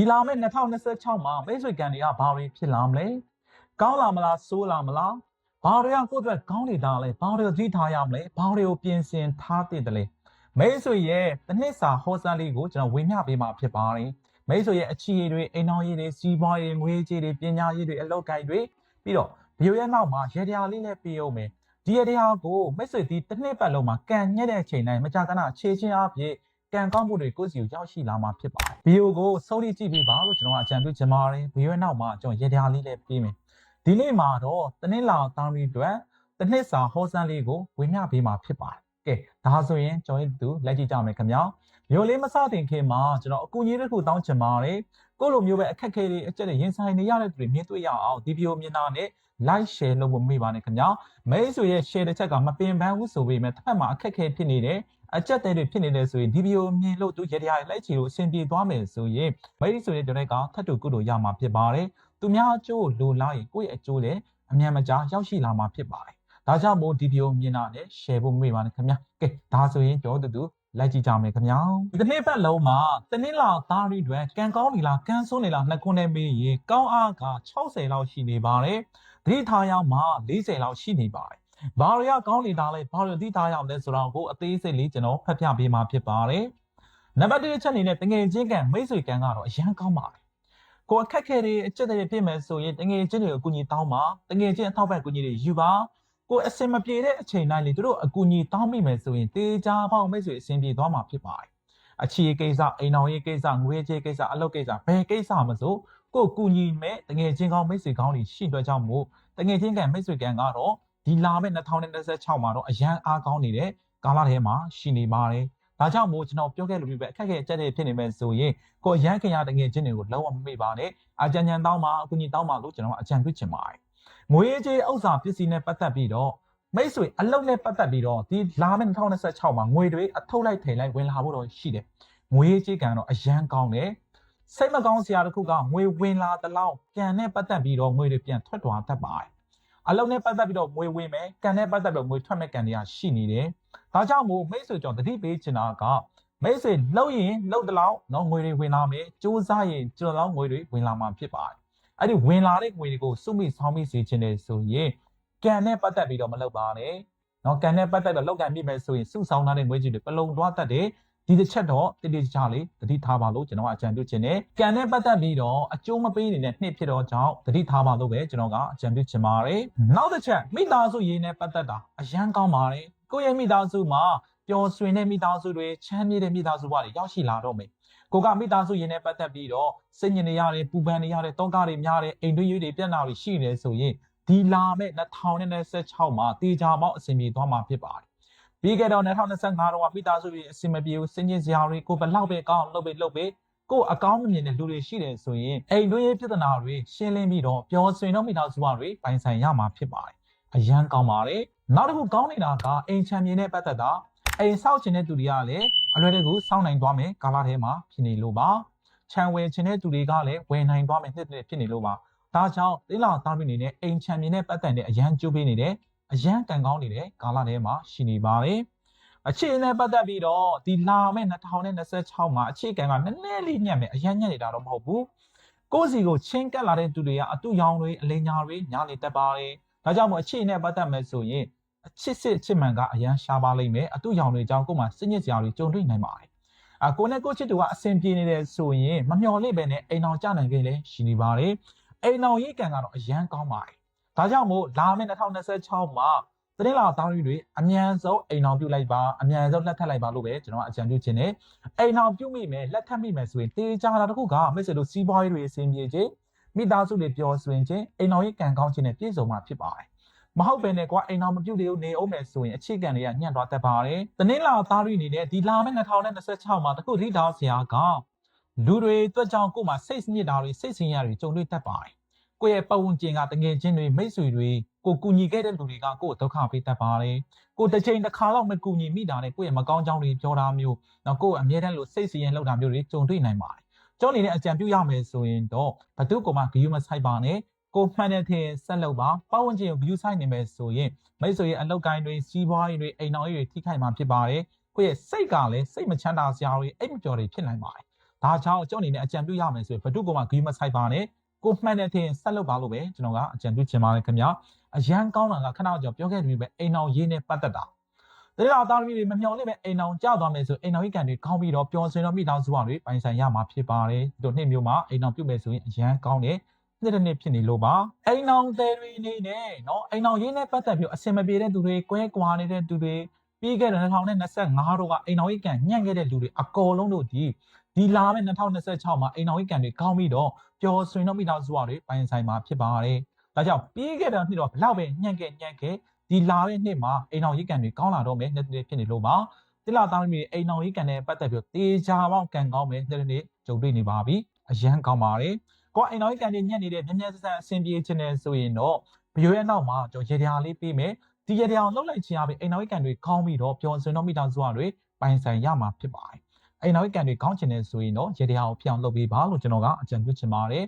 ဒီလာမယ့်2026မှာမိတ်ဆွေကန်တွေကဘာတွေဖြစ်လာမလဲကောင်းလာမလားဆိုးလာမလားဘာတွေကကိုယ့်အတွက်ကောင်းနေတာလဲဘာတွေကိုသိထားရမလဲဘာတွေကိုပြင်ဆင်ထားသင့်တယ်လဲမိတ်ဆွေရဲ့တစ်နှစ်စာဟောစမ်းလေးကိုကျွန်တော်ဝေမျှပေးမှာဖြစ်ပါတယ်မိတ်ဆွေရဲ့အခြေအတွေအိမ်တော်ရည်တွေစီးပွားရေးငွေကြေးတွေပညာရေးတွေအလုပ်ကိုင်တွေပြီးတော့ဗီဒီယိုရဲ့နောက်မှာရေတရားလေးနဲ့ပြအောင်မယ်ဒီရေတရားကိုမိတ်ဆွေဒီတစ်နှစ်ပတ်လုံးမှာကန်ညက်တဲ့အချိန်တိုင်းမကြာခဏခြေချင်းအဖြစ် ကံကောင်းမှုတွေကိုယ့်စီကိုရောက်ရှိလာမှာဖြစ်ပါတယ်။ဗီဒီယိုကိုဆုံးဖြတ်ကြည့်ပေးပါလို့ကျွန်တော်အကြံပြုချင်ပါတယ်။ဗီဒီယိုနောက်မှာကျွန်တော်ရတရားလေးလည်းပေးမယ်။ဒီနေ့မှာတော့တနင်္လာတောင်းရီအတွက်တစ်နှစ်စာဟောစမ်းလေးကိုဝေမျှပေးမှာဖြစ်ပါတယ်။ကဲဒါဆိုရင်ကျွန်တော်တို့လက်ကြည့်ကြမယ်ခင်ဗျာ။မျိုးလေးမစတင်ခင်မှာကျွန်တော်အကူအညီတစ်ခုတောင်းချင်ပါတယ်။ကိုယ့်လိုမျိုးပဲအခက်အခဲတွေအကျက်တွေရင်ဆိုင်နေရတဲ့သူတွေမြင်တွေ့ရအောင်ဒီဗီဒီယိုမျက်နှာနဲ့ like share လုပ်ဖို့မေ့ပါနဲ့ခင်ဗျာ။မိတ်ဆွေရဲ့ share တစ်ချက်ကမပင်ပန်းဘူးဆိုပေမဲ့တစ်ဖက်မှာအခက်အခဲဖြစ်နေတယ် အကြက်တဲတွေဖြစ်နေတယ်ဆိုရင်ဒီဗီဒီယိုမြင်လို့သူရတရားလိုက်ချီလို့အဆင်ပြေသွားမယ်ဆိုရင်မိတ်ဆွေတွေတို့ကထပ်တူကုလို့ရမှာဖြစ်ပါတယ်။သူများအကျိုးလိုလားရင်ကိုယ့်ရဲ့အကျိုးလည်းအမြန်မကြာရောက်ရှိလာမှာဖြစ်ပါတယ်။ဒါကြောင့်မို့ဒီဗီဒီယိုမြင်တာနဲ့ share ဖို့မေ့ပါနဲ့ခင်ဗျာ။ကဲဒါဆိုရင်ပြောတူတူလိုက်ကြည့်ကြမယ်ခင်ဗျာ။ဒီတစ်နေ့ပတ်လုံးမှာတနင်္လာသားရီတွေကံကောင်းနေလားကံဆိုးနေလားနှစ်ခုနဲ့မေးရင်ကောင်းအားက60လောက်ရှိနေပါတယ်။သတိထားရမှာ40လောက်ရှိနေပါတယ်။ ဘာတွေကကောင်းနေတာလဲဘာတွေသိထားရအောင်လဲဆိုတော့ကိုအသေးစိတ်လေးကျွန်တော်ဖတ်ပြပေးမှာဖြစ်ပါတယ်။နံပါတ်1အချက်အနေနဲ့တငယ်ချင်းကံမိတ်ဆွေကံကတော့အရန်ကောင်းပါတယ်။ကိုအခက်ခဲတွေအချက်တွေပြင်မယ်ဆိုရင်တငယ်ချင်းတွေကိုအကူအညီတောင်းပါတငယ်ချင်းအထောက်ပံ့အကူအညီတွေယူပါကိုအစင်မပြေတဲ့အချိန်တိုင်းလေသူတို့အကူအညီတောင်းမိမယ်ဆိုရင်တေချာပေါင်းမိတ်ဆွေအဆင်ပြေသွားမှာဖြစ်ပါတယ်။အခြေကိစ္စအိမ်တော်ရေးကိစ္စငွေကြေးကိစ္စအလုပ်ကိစ္စဘယ်ကိစ္စမဆိုကိုကူညီမဲ့တငယ်ချင်းကောင်းမိတ်ဆွေကောင်းတွေရှိအတွက်ကြောင့်မို့တငယ်ချင်းကံမိတ်ဆွေကံကတော့ ဒီလာမဲ့2026မှာတော့အရန်အားကောင်းနေတဲ့ကာလထဲမှာရှိနေပါတယ်။ဒါကြောင့်မို့ကျွန်တော်ပြောခဲ့လို့မျိုးပဲအခက်အခဲအကျက်တွေဖြစ်နေမဲ့ဆိုရင်ကိုရန်ခင်ရတငယ်ချင်းတွေကိုလုံးဝမမေ့ပါနဲ့။အကြံဉာဏ်တောင်းပါအကူအညီတောင်းပါလို့ကျွန်တော်အကြံပြုချင်ပါတယ်။ငွေကြေးဥစ္စာပစ္စည်းနဲ့ပတ်သက်ပြီးတော့မိတ်ဆွေအလုပ်နဲ့ပတ်သက်ပြီးတော့ဒီလာမယ့်2026မှာငွေတွေအထုတ်လိုက်ထိန်လိုက်ဝင်လာဖို့တော့ရှိတယ်။ငွေကြေးကံတော့အရန်ကောင်းတယ်။စိတ်မကောင်းစရာတစ်ခုကငွေဝင်လာတလောက်ကံနဲ့ပတ်သက်ပြီးတော့ငွေတွေပြန်ထွက်သွားတတ်ပါတယ်။ အလုံးနဲ့ပတ်သက်ပြီးတော့ငွေဝင်မယ်ကံနဲ့ပတ်သက်ပြီးတော့ငွေထွက်မဲ့ကံတွေကရှိနေတယ်။ဒါကြောင့်မို့မိတ်ဆွေကြောင့်တတိပေးချင်တာကမိတ်ဆွေလှုပ်ရင်လှုပ်တလောက်နော်ငွေတွေဝင်လာမယ်။စူးစမ်းရင်ကျွန်တော်ငွေတွေဝင်လာမှာဖြစ်ပါတယ်။အဲ့ဒီဝင်လာတဲ့ငွေတွေကိုစုမိဆောင်းမိစေချင်တယ်ဆိုရင်ကံနဲ့ပတ်သက်ပြီးတော့မလုပ်ပါနဲ့။နော်ကံနဲ့ပတ်သက်တော့လောက်ကံပြည့်မယ်ဆိုရင်စုဆောင်းထားတဲ့ငွေကြီးတွေပလုံသွားတတ်တယ်။ ဒီတစ်ချက်တော့တိတိကျကျလေးတတိထားပါလို့ကျွန်တော်ကအကြံပြုချင်တယ်။ကံနဲ့ပတ်သက်ပြီးတော့အကျိုးမပေးနေတဲ့နှစ်ဖြစ်တော့ကြောင့်တတိထားပါလို့ပဲကျွန်တော်ကအကြံပြုချင်ပါတယ်။နောက်တစ်ချက်မိသားစုရေးနဲ့ပတ်သက်တာအရန်ကောင်းပါတယ်။ကိုယ့်ရဲ့မိသားစုမှာပျော်ရွှင်တဲ့မိသားစုတွေချမ်းမြေ့တဲ့မိသားစုတွေရောက်ရှိလာတော့မယ်။ကိုကမိသားစုရင်းနဲ့ပတ်သက်ပြီးတော့စိတ်ညစ်နေရတယ်ပူပန်နေရတယ်တောကားတွေများတယ်အိမ်တွင်းရေးတွေပြက်နာတွေရှိနေဆိုရင်ဒီလာမဲ့2026မှာတေချာပေါင်းအစီအမီသွားမှာဖြစ်ပါတယ်။ ပြီးခဲ့တော့2025တော့မိသားစုတွေအစီအမပြေကိုစဉ်းကျင်စရာတွေကိုဘလောက်ပဲကောင်းလုပ်ပဲလုပ်ပဲကိုအကောင်းမမြင်တဲ့လူတွေရှိတယ်ဆိုရင်အိမ်တွင်းရေးပြဿနာတွေရှင်းလင်းပြီးတော့ပျော်ရွှင်တော့မိသားစုတွေပိုင်ဆိုင်ရမှာဖြစ်ပါတယ်။အရန်ကောင်းပါတယ်။နောက်တစ်ခုကောင်းနေတာကအိမ်ချမ်းမြေနဲ့ပတ်သက်တာအိမ်ဆောက်ခြင်းတဲ့သူတွေကလည်းအလွယ်တကူစောင့်နိုင်သွားမယ်ကာလထဲမှာဖြစ်နေလို့ပါ။ခြံဝယ်ခြင်းတဲ့သူတွေကလည်းဝယ်နိုင်သွားမယ်နှစ်နှစ်ဖြစ်နေလို့ပါ။ဒါကြောင့်တိလာသားပြနေနဲ့အိမ်ချမ်းမြေနဲ့ပတ်သက်တဲ့အရန်ကျိုးပေးနေတဲ့ အရန်ကန်ကောင်းနေတဲ့ကာလထဲမှာရှိနေပါတယ်။အခြေအနေပတ်သက်ပြီးတော့ဒီလာမဲ့2026မှာအခြေခံကနည်းနည်းလေးညံ့မယ်အရန်ညံ့နေတာတော့မဟုတ်ဘူး။ကိုယ့်စီကိုချင်းကပ်လာတဲ့သူတွေကအတူရောင်တွေအလင်းညာတွေညာနေတတ်ပါတယ်။ဒါကြောင့်မို့အခြေအနေပတ်သက်မယ်ဆိုရင်အချစ်စစ်ချစ်မှန်ကအရန်ရှားပါလိမ့်မယ်အတူရောင်တွေကြောင့်ကိုယ်မှာစိတ်ညစ်စရာတွေကြုံတွေ့နိုင်ပါတယ်။အကိုနဲ့ကိုချစ်သူကအဆင်ပြေနေတယ်ဆိုရင်မမျှော်လင့်ပဲနဲ့အိမ်အောင်ကြနိုင်ခဲ့လေရှိနေပါတယ်။အိမ်အောင်ရိတ်ကန်ကတော့အရန်ကောင်းပါတယ်။ ဒါကြောင့်မို့လာမယ့်2026မှာတရင်လာတောင်းရီတွေအမြန်ဆုံးအိမ်အောင်ပြုတ်လိုက်ပါအမြန်ဆုံးလက်ထပ်လိုက်ပါလို့ပဲကျွန်တော်အကြံပြုချင်တယ်အိမ်အောင်ပြုတ်မိမယ်လက်ထပ်မိမယ်ဆိုရင်တေးကြတာတခုကမိတ်ဆွေတို့စီးပွားရေးတွေအဆင်ပြေခြင်းမိသားစုတွေပျော်ရွှင်ခြင်းအိမ်အောင်ရေးကံကောင်းခြင်းနဲ့ပြည့်စုံမှာဖြစ်ပါတယ်မဟုတ်ပဲနဲ့ကွာအိမ်အောင်မပြုတ်သေးဘူးနေအောင်မယ်ဆိုရင်အခြေခံတွေကညံ့သွားတတ်ပါတယ်တနင်္လာသားရီအနေနဲ့ဒီလာမယ့်2026မှာတခုထိထားစရာကလူတွေအတွက်ကြောင့်ကိုယ်မှာစိတ်ညစ်တာတွေစိတ်ဆင်းရဲတွေကြုံတွေ့တတ်ပါတယ် ကိုယ့်ရဲ့ပတ်ဝန်းကျင်ကတငယ်ချင်းတွေမိတ်ဆွေတွေကိုကူညီခဲ့တဲ့လူတွေကကိုယ့်ဒုက္ခပေးတတ်ပါတယ်။ကိုတစ်ချိန်တစ်ခါတော့မကူညီမိတာနဲ့ကိုယ့်ရဲ့မကောင်းကြောင်းတွေပြောတာမျိုးနော်ကိုယ့်အမြဲတမ်းလို့စိတ်ဆင်းရဲလောက်တာမျိုးတွေကြုံတွေ့နိုင်ပါတယ်။ကျောင်းနေတဲ့အကြံပြုရမယ်ဆိုရင်တော့ဘသူကမှဂယူမဆိုင်ပါနဲ့ကိုမှန်တဲ့ထင်ဆက်လုပ်ပါပတ်ဝန်းကျင်ကိုဂယူဆိုင်နေမယ်ဆိုရင်မိတ်ဆွေရဲ့အလောက်ကိုင်းတွေစီးပွားရေးတွေအိမ်တော်ရေးတွေထိခိုက်မှာဖြစ်ပါတယ်။ကိုယ့်ရဲ့စိတ်ကလည်းစိတ်မချမ်းသာစရာတွေအိတ်မကျော်တွေဖြစ်နိုင်ပါတယ်။ဒါကြောင့်ကျွန်တော်အနေနဲ့အကြံပြုရမယ်ဆိုရင်ဘယ်သူကမှဂီးမဆိုင်ပါနဲ့ ကိုမှန်တဲ့ထင်ဆက်လုပ်ပါလို့ပဲကျွန်တော်ကအကြံပြုချင်ပါတယ်ခင်ဗျာအရန်ကောင်းတာကခဏကြောင့်ပြောခဲ့တယ်ပဲအိမ်အောင်ရေးနဲ့ပတ်သက်တာတတိယသားသမီးတွေမမျှော်လင့်ပဲအိမ်အောင်ကြောက်သွားမယ်ဆိုအိမ်အောင်ကြီးကန်တွေကောင်းပြီးတော့ပျော်ရွှင်တော့မိသားစုတွေပိုင်ဆိုင်ရမှာဖြစ်ပါတယ်ဒီလိုနှစ်မျိုးမှာအိမ်အောင်ပြုတ်မယ်ဆိုရင်အရန်ကောင်းတယ်နှစ်တစ်နှစ်ဖြစ်နေလို့ပါအိမ်အောင်သေးတွေနေနဲ့เนาะအိမ်အောင်ရေးနဲ့ပတ်သက်ပြီးအစင်မပြေတဲ့သူတွေကွဲကွာနေတဲ့သူတွေပြီးခဲ့တဲ့2025တော့ကအိမ်အောင်ကြီးကန်ညံ့ခဲ့တဲ့လူတွေအကောလုံးတို့ဒီ ဒီလာမယ့်2026မှာအိမ်တော်ရေးကံတွေကောင်းပြီးတော့ပျော်ရွှင်တော့မိသားစုတွေပိုင်ဆိုင်မှာဖြစ်ပါတယ်။ဒါကြောင့်ပြီးခဲ့တဲ့နှစ်တော့ဘလောက်ပဲညံ့ခဲ့ညံ့ခဲ့ဒီလာတဲ့နှစ်မှာအိမ်တော်ရေးကံတွေကောင်းလာတော့မယ်နှစ်နှစ်ဖြစ်နေလို့ပါ။တိလာသားမိအိမ်တော်ရေးကံနဲ့ပတ်သက်ပြီးတေချာပေါင်းကံကောင်းမယ်နှစ်နှစ်ကြုံတွေ့နေပါပြီ။အရန်ကောင်းပါတယ်။ကိုအိမ်တော်ရေးကံတွေညံ့နေတဲ့မြင်းမြန်းဆန်းအဆင်ပြေခြင်းနဲ့ဆိုရင်တော့ဗီဒီယိုရဲ့နောက်မှာကျွန်တော်ရေရာလေးပေးမယ်။ဒီရေရာအောင်လှုပ်လိုက်ခြင်းအပြင်အိမ်တော်ရေးကံတွေကောင်းပြီးတော့ပျော်ရွှင်တော့မိသားစုတွေပိုင်ဆိုင်ရမှာဖြစ်ပါတယ်။ အိမ်တော်ကြီးကန်တွေကောင်းခြင်းနဲ့ဆိုရင်တော့ရေတရားကိုဖျောင်လုပ်ပေးပါလို့ကျွန်တော်ကအကြံပြုချင်ပါတယ်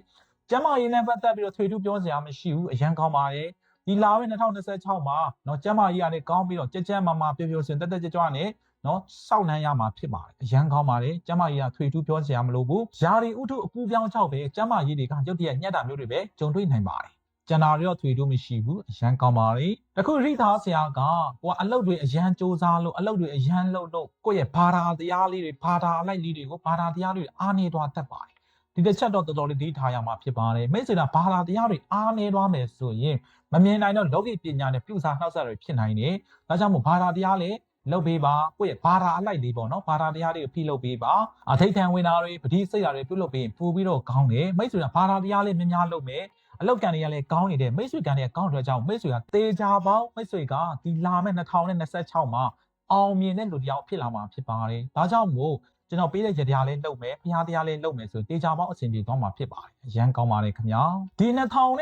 ကျမရေးနဲ့ပတ်သက်ပြီးတော့ထွေထူးပြောစရာမရှိဘူးအရန်ကောင်းပါတယ်ဒီလာဝင်2026မှာเนาะကျမကြီးကနေကောင်းပြီးတော့ကြက်ကြက်မမပျော်ပျော်စင်တက်တက်ကြွကြွနဲ့နော်စောက်နှမ်းရမှာဖြစ်ပါတယ်အရန်ကောင်းပါတယ်ကျမကြီးကထွေထူးပြောစရာမလိုဘူးယာရီဥထုအပူပြောင်းချောက်ပဲကျမကြီးတွေကရုတ်တရက်ညက်တာမျိုးတွေပဲကြုံတွေ့နိုင်ပါတယ် ကျန်တာတွေတော့ထွေထူးမရှိဘူးအရန်ကောင်းပါလေတခုရိသားဆရာကကိုကအလုတ်တွေအရန်စူးစမ်းလို့အလုတ်တွေအရန်လုပ်လို့ကိုယ့်ရဲ့ဘာသာတရားလေးတွေဘာသာအလိုက်လေးတွေကိုဘာသာတရားတွေအားနေသွားတတ်ပါတယ်ဒီတစ်ချက်တော့တော်တော်လေးဒီထားရမှာဖြစ်ပါတယ်မိတ်ဆွေကဘာသာတရားတွေအားနေသွားမယ်ဆိုရင်မမြင်နိုင်တော့လောကီပညာနဲ့ပြုစာနှောက်ဆက်တွေဖြစ်နိုင်တယ်ဒါကြောင့်မို့ဘာသာတရားလေးလုပ်ပေးပါကိုယ့်ရဲ့ဘာသာအလိုက်လေးပေါ့နော်ဘာသာတရားတွေကိုဖိလုပ်ပေးပါအထိတ်ထန်ဝင်တာတွေပတိစိတ်ဓာတ်တွေပြုလုပ်ပေးရင်ပို့ပြီးတော့ကောင်းတယ်မိတ်ဆွေကဘာသာတရားလေးများများလုပ်မယ် အလောက်ကန်တွေကလည်းကောင်းနေတယ်မိတ်ဆွေကန်တွေကကောင်းတဲ့ကြောင့်မိတ်ဆွေကတေချာပေါင်းမိတ်ဆွေကဒီလာမဲ့2026မှာအောင်မြင်တဲ့လူတစ်ယောက်ဖြစ်လာမှာဖြစ်ပါတယ်ဒါကြောင့်မို့ကျွန်တော်ပေးတဲ့ရတရားလေးလုပ်မယ်ဖျားတရားလေးလုပ်မယ်ဆိုတေချာပေါင်းအဆင်ပြေသွားမှာဖြစ်ပါတယ်အရန်ကောင်းပါတယ်ခင်ဗျာဒီ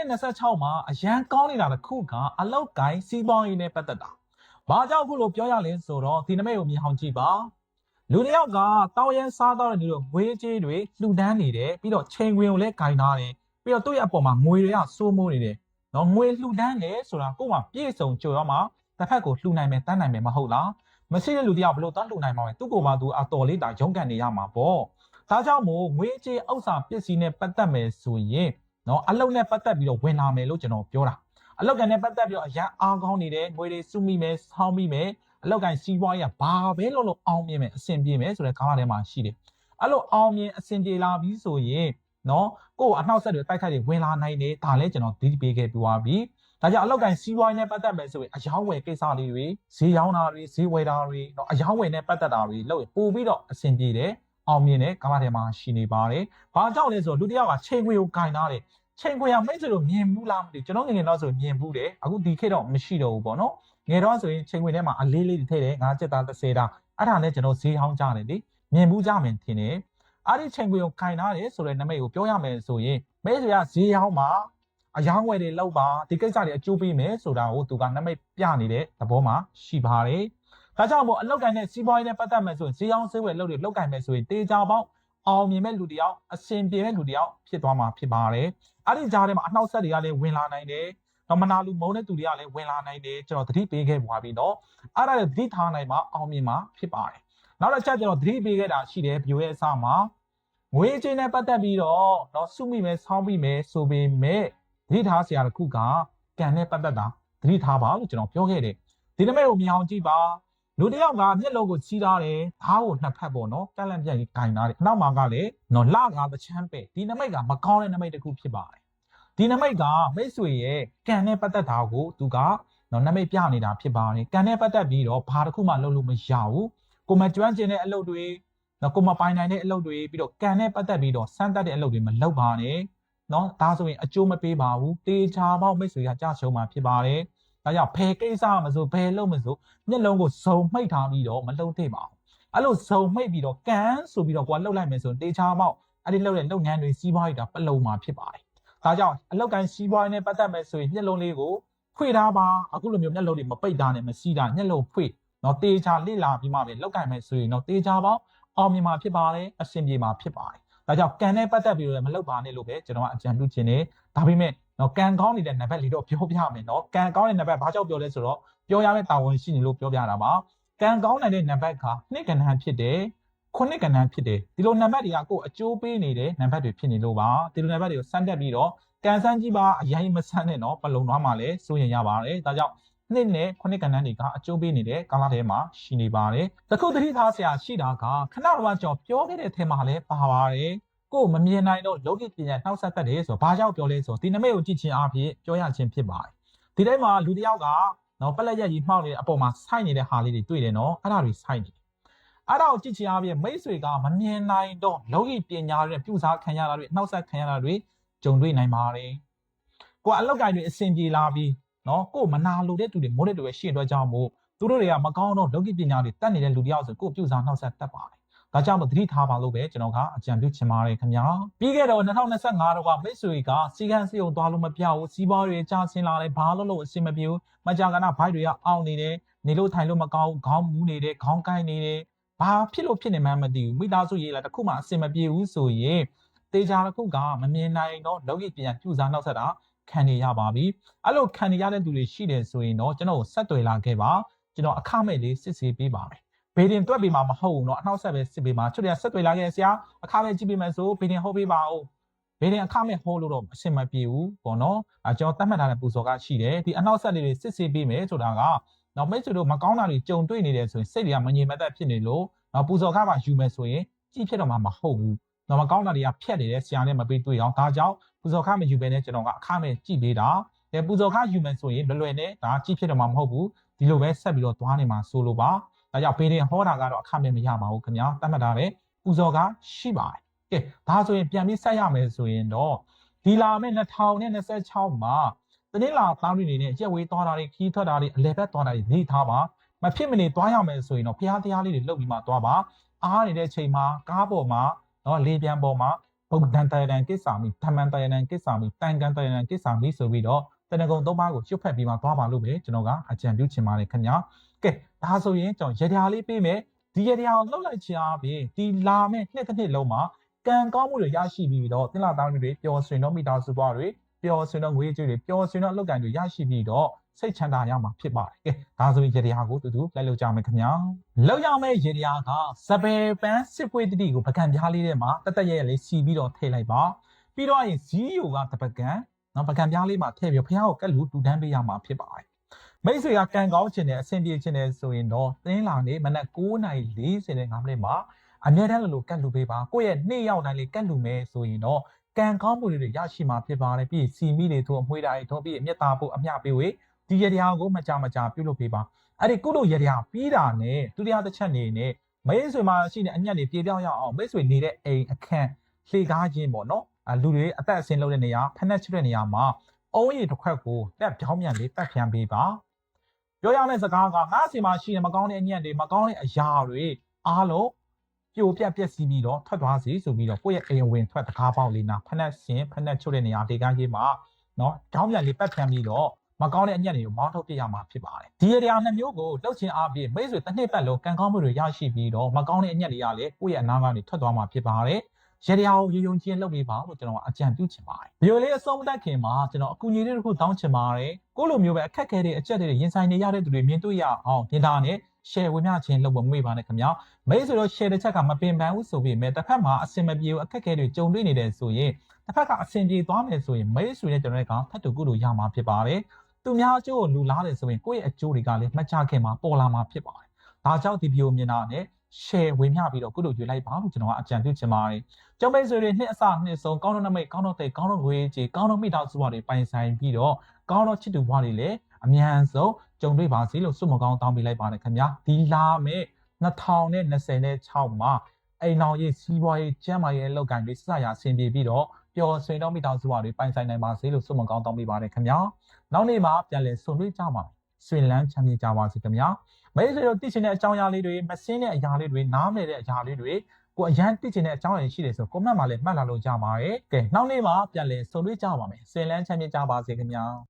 2026မှာအရန်ကောင်းနေတာတစ်ခုကအလောက်ကိုင်းစီးပွားရေးနဲ့ပတ်သက်တာ။ဘာကြောင့်အခုလိုပြောရလဲဆိုတော့ဒီနမိတ်ကိုမြင်အောင်ကြည့်ပါ။လူတစ်ယောက်ကတောင်းရန်စားတော့တဲ့လူတို့ငွေကြေးတွေလှူဒန်းနေတယ်ပြီးတော့ချိန်ခွင်ကိုလည်းဂိုင်ထားတယ် ပြီးတော့သူ့ရဲ့အပေါ်မှာငွေတွေကစိုးမိုးနေတယ်။နော်ငွေလှူဒန်းတယ်ဆိုတာကိုယ်မှပြည့်စုံကြွရမှာတစ်ဖက်ကိုလှူနိုင်မယ်တန်းနိုင်မယ်မဟုတ်လား။မရှိတဲ့လူတယောက်ဘယ်လိုတန်းလှူနိုင်မှာလဲသူ့ကိုယ်မှသူအတော်လေးတာရုန်းကန်နေရမှာပေါ့။ဒါကြောင့်မို့ငွေကြေးဥစ္စာပစ္စည်းနဲ့ပတ်သက်မယ်ဆိုရင်နော်အလုံးနဲ့ပတ်သက်ပြီးတော့ဝင်လာမယ်လို့ကျွန်တော်ပြောတာ။အလောက်ကန်နဲ့ပတ်သက်ပြီးတော့အရန်အားကောင်းနေတယ်ငွေတွေစုမိမယ်ဆောင်းမိမယ်အလောက်ကန်စီးပွားရေးကဘာပဲလုပ်လို့အောင်မြင်မယ်အဆင်ပြေမယ်ဆိုတဲ့ကားထဲမှာရှိတယ်အဲ့လိုအောင်မြင်အဆင်ပြေလာပြီဆိုရင် နော်ကို့အနှောက်အယှက်တွေတိုက်ခိုက်တွေဝင်လာနိုင်တယ်ဒါလည်းကျွန်တော်ဒီပေးခဲ့ပြီးသွားပြီဒါကြောင့်အလောက်ကန်စီးပွားရေးနဲ့ပတ်သက်မယ်ဆိုရင်အယောင်းဝယ်ကိစ္စလေးတွေဈေးရောင်းတာတွေဈေးဝယ်တာတွေနော်အယောင်းဝယ်နဲ့ပတ်သက်တာတွေလုပ်ရင်ပို့ပြီးတော့အဆင်ပြေတယ်အောင်မြင်တဲ့ကားထဲမှာရှိနေပါတယ်။ဘာကြောင့်လဲဆိုတော့လူတစ်ယောက်ကချိန်ခွေကိုဂိုင်ထားတယ်ချိန်ခွေရမိတ်ဆွေတို့မြင်ဘူးလားမသိဘူးကျွန်တော်ငယ်ငယ်တော့ဆိုမြင်ဘူးတယ်အခုဒီခေတ်တော့မရှိတော့ဘူးပေါ့နော်ငယ်တော့ဆိုရင်ချိန်ခွေထဲမှာအလေးလေးတွေထည့်တယ်ငါးချက်သား30တာအဲ့ဒါနဲ့ကျွန်တော်ဈေးဟောင်းကြတယ်လေမြင်ဘူးကြမယ်ထင်တယ် အဲ့ဒီချိန်ခွေကိုခိုင်ထားတယ်ဆိုတဲ့နမိတ်ကိုပြောရမယ်ဆိုရင်မိတ်ဆွေကဈေးဟောင်းမှာအယောင်းဝယ်တွေလောက်ပါဒီကိစ္စတွေအကျိုးပေးမယ်ဆိုတာကိုသူကနမိတ်ပြနေတဲ့သဘောမှာရှိပါတယ်ဒါကြောင့်မို့အလောက်ကန်နဲ့စီးပွားရေးနဲ့ပတ်သက်မယ်ဆိုရင်ဈေးဟောင်းဈေးဝယ်လုပ်တွေလောက်ကန်မယ်ဆိုရင်တေချာပေါင်းအောင်မြင်မဲ့လူတစ်ယောက်အဆင်ပြေမဲ့လူတစ်ယောက်ဖြစ်သွားမှာဖြစ်ပါတယ်အဲ့ဒီကြားထဲမှာအနှောက်အယှက်တွေကလည်းဝင်လာနိုင်တယ်။တော့မနာလူမုန်းတဲ့သူတွေကလည်းဝင်လာနိုင်တယ်ကျွန်တော်သတိပေးခဲ့ပွားပြီးတော့အဲ့ဒါလည်းသတိထားနိုင်မှအောင်မြင်မှာဖြစ်ပါတယ်။နောက်တစ်ချက်ကျွန်တော်သတိပေးခဲ့တာရှိတယ်ဘီယိုရဲ့အစမှာ ငွေချင်းနဲ့ပတ်သက်ပြီးတော့တော့စုမိမယ်ဆောင်းမိမယ်ဆိုပေမဲ့သတိထားစရာတစ်ခုကကံနဲ့ပတ်သက်တာသတိထားပါလို့ကျွန်တော်ပြောခဲ့တယ်။ဒီနမိတ်ကိုမြင်အောင်ကြည့်ပါလူတစ်ယောက်ကမျက်လုံးကိုချီးထားတယ်ဓာတ်ကိုနှစ်ဖက်ပေါ့နော်ကန့်လန့်ပြန့်ကြီးဂိုင်ထားတယ်နောက်မှာကလည်းနော်လကားတစ်ချမ်းပဲဒီနမိတ်ကမကောင်းတဲ့နမိတ်တစ်ခုဖြစ်ပါတယ်ဒီနမိတ်ကမိတ်ဆွေရဲ့ကံနဲ့ပတ်သက်တာကိုသူကနော်နမိတ်ပြနေတာဖြစ်ပါတယ်ကံနဲ့ပတ်သက်ပြီးတော့ဘာတစ်ခုမှလုပ်လို့မရဘူးကိုမကျွမ်းကျင်တဲ့အလုပ်တွေ နော်ကိုမပိုင်နိုင်တဲ့အလုပ်တွေပြီးတော့ကံနဲ့ပတ်သက်ပြီးတော့စမ်းသပ်တဲ့အလုပ်တွေမလုပ်ပါနဲ့နော်ဒါဆိုရင်အကျိုးမပေးပါဘူးတေချာပေါက်မိတ်ဆွေကကြာရှုံးမှာဖြစ်ပါတယ်ဒါကြောင့်ဘယ်ကိစ္စမဆိုဘယ်လုပ်မဆိုမျက်လုံးကိုစုံမှိတ်ထားပြီးတော့မလုံသင့်ပါဘူးအဲ့လိုစုံမှိတ်ပြီးတော့ကန်းဆိုပြီးတော့ကိုကလှုပ်လိုက်မယ်ဆိုရင်တေချာပေါက်အဲ့ဒီလှုပ်တဲ့လုပ်ငန်းတွေစီးပွားရေးတာပလုံမှာဖြစ်ပါတယ်ဒါကြောင့်အလောက်ကန်စီးပွားရေးနဲ့ပတ်သက်မယ်ဆိုရင်မျက်လုံးလေးကိုဖွင့်ထားပါအခုလိုမျိုးမျက်လုံးတွေမပိတ်တာနဲ့မစီးတာမျက်လုံးဖွင့်နော်တေချာလိလာပြီးမှပဲလောက်ကန်မယ်ဆိုရင်တော့တေချာပေါက် အောင်မြင်မှာဖြစ်ပါတယ်အဆင်ပြေမှာဖြစ်ပါတယ်ဒါကြောင့်ကန်နဲ့ပတ်သက်ပြီးတော့မလုပ်ပါနဲ့လို့ပဲကျွန်တော်ကအကြံပြုချင်တယ်ဒါပေမဲ့နော်ကန်ကောင်းနေတဲ့နံပါတ်လေးတော့ပြောပြမယ်နော်ကန်ကောင်းတဲ့နံပါတ်ဘာကြောင့်ပြောလဲဆိုတော့ပြောရမယ့်တာဝန်ရှိနေလို့ပြောပြတာပါကန်ကောင်းနိုင်တဲ့နံပါတ်ကနှစ်ကဏ္ဍဖြစ်တယ်ခုနှစ်ကဏ္ဍဖြစ်တယ်ဒီလိုနံပါတ်တွေကကိုယ်အကျိုးပေးနေတဲ့နံပါတ်တွေဖြစ်နေလို့ပါဒီလိုနံပါတ်တွေကိုစမ်းတက်ပြီးတော့ကန်ဆန်းကြီးပါအရင်မဆန်းနဲ့တော့ပလုံသွားမှလည်းစိုးရင်ရပါတယ်ဒါကြောင့် နှစ်နဲ့ခုနှစ်ကဏ္ဍတွေကအကျိုးပေးနေတဲ့ကာလထဲမှာရှိနေပါတယ်တခုသတိထားစရာရှိတာကခဏတော့ကြောင့်ပြောခဲ့တဲ့ထဲမှာလည်းပါပါတယ်ကိုယ်မမြင်နိုင်တော့လောကီပညာနှောက်ဆက်တတ်တယ်ဆိုတော့ဘာကြောင့်ပြောလဲဆိုတော့ဒီနမိတ်ကိုကြည့်ချင်းအဖြစ်ပြောရချင်းဖြစ်ပါတယ်ဒီထဲမှာလူတစ်ယောက်ကနော်ပလက်ရက်ကြီးမှောက်နေတဲ့အပေါ်မှာစိုက်နေတဲ့ဟာလေးတွေတွေ့တယ်နော်အဲ့ဒါတွေစိုက်နေတယ်အဲ့ဒါကိုကြည့်ချင်းအပြင်မိတ်ဆွေကမမြင်နိုင်တော့လောကီပညာတွေပြုစားခံရတာတွေနှောက်ဆက်ခံရတာတွေကြုံတွေ့နိုင်ပါတယ်ကိုယ်အလောက်ကိုင်းတွေအဆင်ပြေလာပြီး နော်ကိုယ်မနာလိုတဲ့သူတွေမိုးတဲ့သူတွေရှင်းအတွက်ကြောင့်မို့သူတို့တွေကမကောင်းတော့လောကီပညာတွေတတ်နေတဲ့လူတစ်ယောက်ဆိုကိုယ်ပြုစားနှောက်ဆက်တတ်ပါတယ်ဒါကြောင့်မို့သတိထားပါလို့ပဲကျွန်တော်ကအကြံပြုချင်ပါတယ်ခင်ဗျာပြီးခဲ့တော့2025တော့ကမိတ်ဆွေကစီကန်းစီုံသွားလို့မပြောက်ဘူးစီးပွားတွေကြာဆင်းလာတယ်ဘာလို့လို့အဆင်မပြေဘူးမကြာကနာဘိုက်တွေကအောင့်နေတယ်နေလို့ထိုင်လို့မကောင်းဘူးခေါင်းမူးနေတယ်ခေါင်းကိုက်နေတယ်ဘာဖြစ်လို့ဖြစ်နေမှန်းမသိဘူးမိသားစုရေးလာတစ်ခုမှအဆင်မပြေဘူးဆိုရင်တေချာတစ်ခုကမမြင်နိုင်တော့လောကီပြန်ပြုစားနောက်ဆက်တာ ခံနေရပါပြီအဲ့လိုခံနေရတဲ့သူတွေရှိတယ်ဆိုရင်တော့ကျွန်တော်ဆက်သွယ်လာခဲ့ပါကျွန်တော်အခမဲ့လေးစစ်ဆေးပေးပါမယ်ဘေးတင်တွက်ပေးမှာမဟုတ်ဘူးเนาะအနောက်ဆက်ပဲစစ်ပေးမှာချွတ်ရဆက်သွယ်လာခဲ့ဆရာအခမဲ့ကြည့်ပေးမယ်ဆိုဘေးတင်ဟုတ်ပေးပါဦးဘေးတင်အခမဲ့ဟိုးလို့တော့အဆင်မပြေဘူးပေါ့နော်အဲကျွန်တော်တတ်မှတ်ထားတဲ့ပူဇော်ကရှိတယ်ဒီအနောက်ဆက်လေးတွေစစ်ဆေးပေးမယ်ဆိုတာကတော့မိတ်ဆွေတို့မကောင်းတာတွေကြုံတွေ့နေတယ်ဆိုရင်စိတ်တွေကမငြိမ်မသက်ဖြစ်နေလို့တော့ပူဇော်ကမှယူမယ်ဆိုရင်ကြည့်ဖြစ်တော့မှမဟုတ်ဘူးတော့မကောင်းတာတွေကဖြတ်နေတယ်ဆရာနဲ့မပေးတွေ့အောင်ဒါကြောင့် ပူဇော်ခမယူပဲနဲ့ကျွန်တော်ကအခမဲ့ကြည့်ပေးတာအဲပူဇော်ခယူမယ်ဆိုရင်လွယ်လွယ်နဲ့ဒါကြည့်ဖြစ်တော့မှမဟုတ်ဘူးဒီလိုပဲဆက်ပြီးတော့သွားနေမှာဆိုလိုပါဒါကြောင့်ဘေးရင်ဟောတာကတော့အခမဲ့မရပါဘူးခင်ဗျာတတ်မှတ်ထားတဲ့ပူဇော်ကရှိပါတယ်ကဲဒါဆိုရင်ပြန်ပြီးဆက်ရမယ်ဆိုရင်တော့ဒီလာမယ့်2026မှာတနင်္လာသားတွေနေနဲ့ရက်ဝေးသွားတာတွေခီးထွက်တာတွေအလဲဘက်သွားတာတွေနေထားပါမဖြစ်မနေသွားရမယ်ဆိုရင်တော့ဖျားတရားလေးတွေလုပ်ပြီးမှသွားပါအားနေတဲ့အချိန်မှာကားပေါ်မှာနော်လေပြန်ပေါ်မှာ ဗုဒ္ဓံတယတံကိစ္ဆာမိဓမ္မံတယတံကိစ္ဆာမိတန်ကံတယတံကိစ္ဆာမိဆိုပြီးတော့တဏ္ဍကုံသုံးပါးကိုကျွတ်ဖက်ပြီးမှသွားပါလို့ပဲကျွန်တော်ကအကြံပြုချင်ပါတယ်ခင်ဗျာကဲဒါဆိုရင်ကျွန်တော်ရတရားလေးပေးမယ်ဒီရတရားကိုလှုပ်လိုက်ချင်အားဖြင့်ဒီလာမယ့်နှစ်တစ်နှစ်လုံးမှာကံကောင်းမှုတွေရရှိပြီးတော့တင်လာတောင်းတွေပျော်ရွှင်တော့မိသားစုဘဝတွေပျော်ရွှင်တော့ငွေကြေးတွေပျော်ရွှင်တော့အလုပ်ကိုင်တွေရရှိပြီးတော့ စိတ်ချမ်းသာရမှာဖြစ်ပါတယ်ကဲဒါဆိုရင်ရတရားကိုတူတူလိုက်လုပ်ကြမယ်ခင်ဗျာလောက်ရမယ့်ရတရားကစပယ်ပန်းစစ်ပွေးတတိကိုပကံပြားလေးထဲမှာတသက်ရဲ့လေးစီပြီးတော့ထည့်လိုက်ပါပြီးတော့ရင်ဇီးယိုကတပကံနော်ပကံပြားလေးမှာထည့်ပြီးဖះကိုကက်လူတူတန်းပေးရမှာဖြစ်ပါတယ်မိတ်ဆွေကကံကောင်းခြင်းနဲ့အဆင်ပြေခြင်းနဲ့ဆိုရင်တော့သင်းလာနေမနက်9:45မိနစ်မှာအမြဲတမ်းလိုလိုကတ်လူပေးပါကိုယ့်ရဲ့နေ့ရောက်တိုင်းလေးကတ်လူမယ်ဆိုရင်တော့ကံကောင်းမှုတွေရရှိမှာဖြစ်ပါတယ်ပြီးစီမီတွေထိုးအမွှေးတာတွေထိုးပြီးအမျက်တာဖို့အမျှပေးဝေး ဒီရတရားကိုမကြမကြပြုလုပ်ပေးပါအဲ့ဒီကုလို့ရတရားပြီးတာနဲ့ဒုတိယတစ်ချက်နေနဲ့မိတ်ဆွေမှာရှိတဲ့အညက်တွေပြေပြောင်းရအောင်မိတ်ဆွေနေတဲ့အိမ်အခန်းလှေကားခြင်းပေါ့နော်အလူတွေအသက်အစင်းလုပ်တဲ့နေရာဖက်နှက်ချတဲ့နေရာမှာအုံးရည်တစ်ခွက်ကိုတက်ပြောင်းမြန်လေးတက်ဖြန်းပေးပါပြောရမယ့်စကားကငါ့စီမှာရှိတဲ့မကောင်းတဲ့အညက်တွေမကောင်းတဲ့အရာတွေအားလုံးပြိုပြက်ပျက်စီးပြီးတော့ထွက်သွားစီဆိုပြီးတော့ကိုယ့်ရဲ့အိမ်ဝင်ထွက်တကားပေါက်လေးနာဖက်နှက်ရှင်ဖက်နှက်ချွတ်တဲ့နေရာဒေကန်းကြီးမှာနော်ကြောင်းမြန်လေးပတ်ဖြန်းပြီးတော့ မကောင်းတဲ့အညက်တွေကိုမောင်းထုတ်ပြရမှာဖြစ်ပါတယ်ဒီအရာနှစ်မျိုးကိုလှုပ်ချင်အားဖြင့်မိတ်ဆွေတစ်နှစ်ပတ်လုံးကံကောင်းမှုတွေရရှိပြီးတော့မကောင်းတဲ့အညက်တွေကလည်းကိုယ့်ရဲ့အနာကနေထွက်သွားမှာဖြစ်ပါတယ်ရတရားကိုရုံချင်းလုပ်ပေးပါလို့ကျွန်တော်အကြံပြုချင်ပါတယ်။ဗီဒီယိုလေးအဆုံးမတက်ခင်မှာကျွန်တော်အကူအညီလေးတစ်ခုတောင်းချင်ပါတယ်။ကိုလိုမျိုးပဲအခက်ခဲတဲ့အချက်တွေရင်ဆိုင်နေရတဲ့သူတွေမြင်တွေ့ရအောင်ပြင်တာနဲ့ share ဝင်မျှခြင်းလုပ်ဖို့မမေ့ပါနဲ့ခင်ဗျာ။မိတ်ဆွေတို့ share တစ်ချက်ကမပင်ပန်းဘူးဆိုပြီးမြဲတစ်ဖက်မှာအဆင်မပြေဘူးအခက်ခဲတွေကြုံတွေ့နေတယ်ဆိုရင်တစ်ဖက်ကအဆင်ပြေသွားမယ်ဆိုရင်မိတ်ဆွေနဲ့ကျွန်တော်တို့ကထပ်တူကုလို့ရမှာဖြစ်ပါတယ်။ သူများအကျိုးကိုလူလားတယ်ဆိုရင်ကိုယ့်ရဲ့အကျိုးတွေကလည်းမှတ်ချခင်မှာပေါ်လာမှာဖြစ်ပါတယ်။ဒါကြောင့်ဒီဗီဒီယိုမြင်တာနဲ့ share ဝင်မျှပြီးတော့ကုလို့ယူလိုက်ပါလို့ကျွန်တော်ကအကြံပြုချင်ပါတယ်။ကျောင်းမိတ်ဆွေတွေနှစ်အစနှစ်ဆုံးကောင်းတော့နမိတ်ကောင်းတော့တဲ့ကောင်းတော့ငွေကြီးကောင်းတော့မိသားစုဘဝတွေပိုင်ဆိုင်ပြီးတော့ကောင်းတော့ချစ်သူဘဝတွေလည်းအမြန်ဆုံးကြုံတွေ့ပါစေလို့ဆုမကောင်းတောင်းပေးလိုက်ပါတယ်ခင်ဗျာ။ဒီလာမဲ့2026မှာအိမ်အောင်ရေးစီးပွားရေးကျန်းမာရေးအလုပ်ကိုင်တွေစရဆင်ပြေပြီးတော့ပျော်ရွှင်တော့မိသားစုဘဝတွေပိုင်ဆိုင်နိုင်ပါစေလို့ဆုမကောင်းတောင်းပေးပါတယ်ခင်ဗျာ။ နောက်နေ့မှာပြန်လည်ဆုံတွေ့ကြပါမယ်။ဆွေလန်းချမ်းမြေကြပါစေခင်ဗျာ။မိတ်ဆွေတို့သိချင်တဲ့အကြောင်းအရာလေးတွေမစင်းတဲ့အရာလေးတွေနားမလည်တဲ့အရာလေးတွေကိုအရန်သိချင်တဲ့အကြောင်းအရာရှိတယ်ဆို comment မှာလည်းမှတ်လာလို့ကြပါရဲ့။ကဲနောက်နေ့မှာပြန်လည်ဆုံတွေ့ကြပါမယ်။ဆွေလန်းချမ်းမြေကြပါစေခင်ဗျာ။